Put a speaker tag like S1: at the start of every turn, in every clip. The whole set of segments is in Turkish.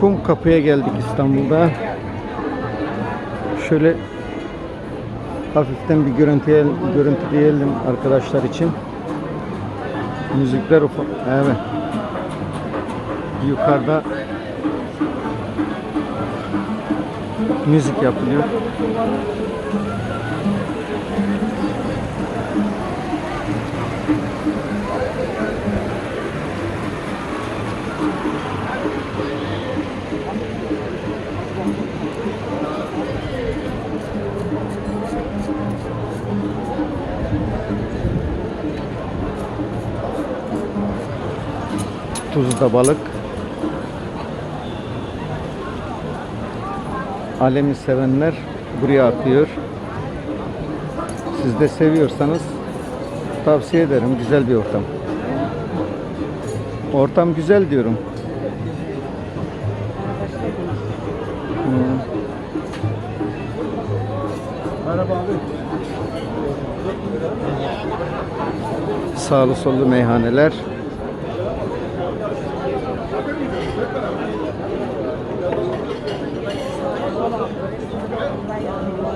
S1: Kum Kapı'ya geldik İstanbul'da. Şöyle hafiften bir görüntüye, görüntüleyelim arkadaşlar için. Müzikler ufak. Evet. Yukarıda müzik yapılıyor. Tuzda balık. Alemi sevenler buraya akıyor. Siz de seviyorsanız tavsiye ederim. Güzel bir ortam. Ortam güzel diyorum.
S2: Merhaba abi.
S1: Sağlı sollu meyhaneler.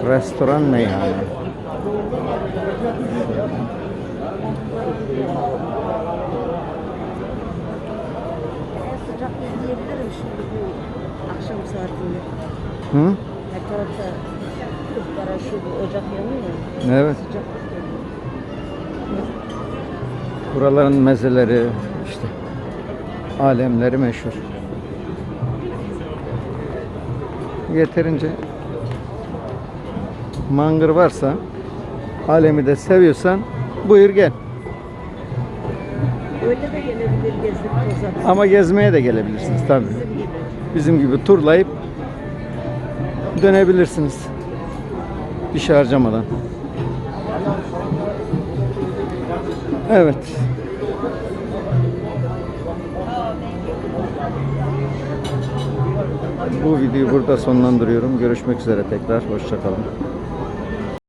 S1: Restoran meyhane.
S3: En sıcak izleyebilirim şimdi bu akşam saatinde.
S1: Hı?
S3: Her tarafta ızgara şu bu ocak yanıyor.
S1: Evet.
S3: Sıcak
S1: Buraların mezeleri işte alemleri meşhur. Yeterince mangır varsa alemi de seviyorsan buyur gel.
S3: Öyle de gelebilir gezip.
S1: Ama gezmeye de gelebilirsiniz tabii.
S3: Bizim gibi.
S1: Bizim gibi turlayıp dönebilirsiniz. Bir şey harcamadan. Evet. Bu videoyu burada sonlandırıyorum. Görüşmek üzere tekrar. Hoşçakalın.